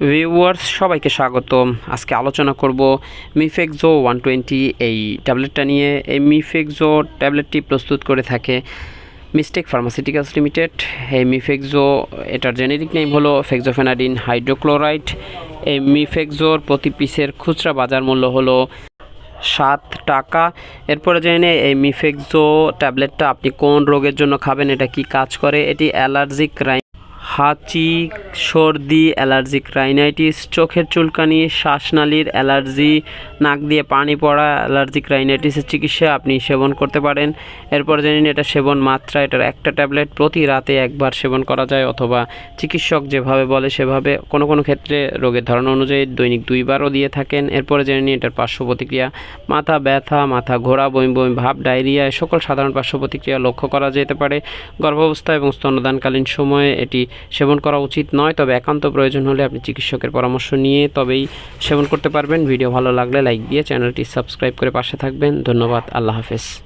Viewers সবাইকে স্বাগতম। আজকে আলোচনা করব মিফেক্সো ওয়ান টোয়েন্টি এই ট্যাবলেটটা নিয়ে। এই মিফেক্সো ট্যাবলেটটি প্রস্তুত করে থাকে মিস্টেক ফার্মাসিউটিক্যালস লিমিটেড এই মিফেক্সো এটার জেনেরিক নেম হলো ফেক্সোফেনাডিন হাইড্রোক্লোরাইড এই মিফেক্সোর প্রতি পিসের খুচরা বাজার মূল্য হলো সাত টাকা। এরপরে জেনে এই মিফেক্সো ট্যাবলেটটা আপনি কোন রোগের জন্য খাবেন, এটা কি কাজ করে? এটি অ্যালার্জিক হাঁচি, সর্দি, অ্যালার্জিক রাইনাইটিস, চোখের চুলকানি, শ্বাসনালীর অ্যালার্জি, নাক দিয়ে পানি পড়া, অ্যালার্জিক রাইনাইটিসের চিকিৎসা আপনি সেবন করতে পারেন। এরপর জেনে নিন এটা সেবন মাত্রা, এটার একটা ট্যাবলেট প্রতি রাতে একবার সেবন করা যায় অথবা চিকিৎসক যেভাবে বলে সেভাবে কোনো কোনো ক্ষেত্রে রোগের ধরন অনুযায়ী দৈনিক দুইবারও দিয়ে থাকেন। এরপরে জেনে নিন এটার পার্শ্ব প্রতিক্রিয়া মাথা ব্যথা, মাথা ঘোরা, বমি বমি, ভাব, ডায়রিয়া সকল সাধারণ পার্শ্ব প্রতিক্রিয়া লক্ষ্য করা যেতে পারে। গর্ভাবস্থা এবং স্তন্যদানকালীন সময়ে এটি সেবন করা উচিত নয়, তবে একান্ত প্রয়োজন হলে আপনি চিকিৎসকের পরামর্শ নিয়ে তবেই সেবন করতে পারবেন। ভিডিও ভালো লাগলে লাইক দিয়ে চ্যানেলটি সাবস্ক্রাইব করে পাশে থাকবেন। ধন্যবাদ, আল্লাহ হাফেজ।